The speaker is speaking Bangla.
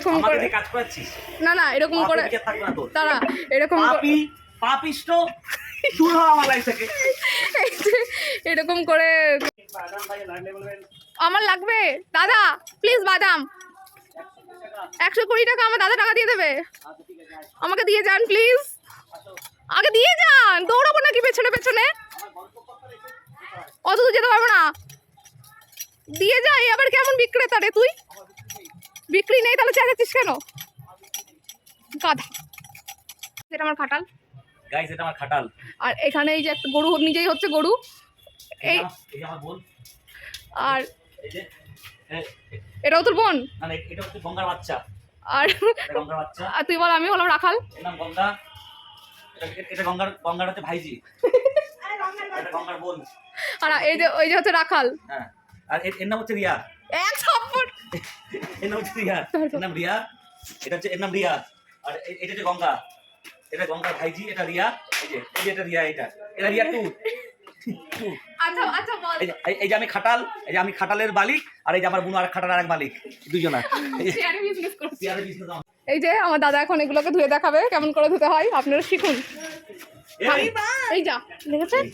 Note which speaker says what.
Speaker 1: এরকম করে
Speaker 2: কাজ করাচ্ছিস?
Speaker 1: না না এরকম করে
Speaker 2: তোর।
Speaker 1: এরকম
Speaker 2: পাপিষ্ট দূর হ আমার লাইফ থেকে।
Speaker 1: এরকম করে আমার লাগবে। দাদা প্লিজ বাদাম। একশো কুড়ি টাকা আমার দাদা টাকা দিয়ে দেবে। আমাকে দিয়ে যান প্লিজ আগে দিয়ে যান। দৌড়াবো নাকি পেছনে পেছনে? অত দূর যেতে পারব না। দিয়ে যাই আবার কেমন বিক্রেতা রে তুই? বিক্রি নেই তাহলে চেঁচাচ্ছিস কেন? গাধা। এটা আমার খাটাল।
Speaker 2: গাইস এটা আমার খাটাল।
Speaker 1: আর এখানে এই যে একটা গরু নিজেই হচ্ছে গরু। এই
Speaker 2: আমার বোন।
Speaker 1: আর এটাও তোর বোন?
Speaker 2: না না, এটা হচ্ছে গঙ্গার বাচ্চা।
Speaker 1: আর আর তুই বল আমি হলাম রাখাল।
Speaker 2: নাম গঙ্গা। এটা- এটা গঙ্গার গঙ্গার হচ্ছে ভাইজি। এটা গঙ্গার বোন।
Speaker 1: আর এই যে ওই যে হচ্ছে রাখাল।
Speaker 2: হ্যাঁ। আর এর এর নাম হচ্ছে রিয়া।
Speaker 1: এক থাপ্পড়।
Speaker 2: এর নাম হচ্ছে রিয়া এর নাম রিয়া এটা হচ্ছে এর নাম রিয়া আর এটা হচ্ছে গঙ্গা। এটা গঙ্গার ভাইজি এটা রিয়া। এই যে এই যে এটা রিয়া এটা। এটা রিয়া টু।
Speaker 1: আচ্ছা আচ্ছা
Speaker 2: এই যে আমি খাটাল এই যে আমি খাটালের মালিক আর এই যে আমার বুনু আর খাটাল আরেক মালিক দুজনা। এই যে আমার।
Speaker 1: দাদা এখন এগুলোকে ধুয়ে দেখাবে কেমন করে ধুতে হয় আপনারা শিখুন।
Speaker 2: এই
Speaker 1: এই যা দেখেছেন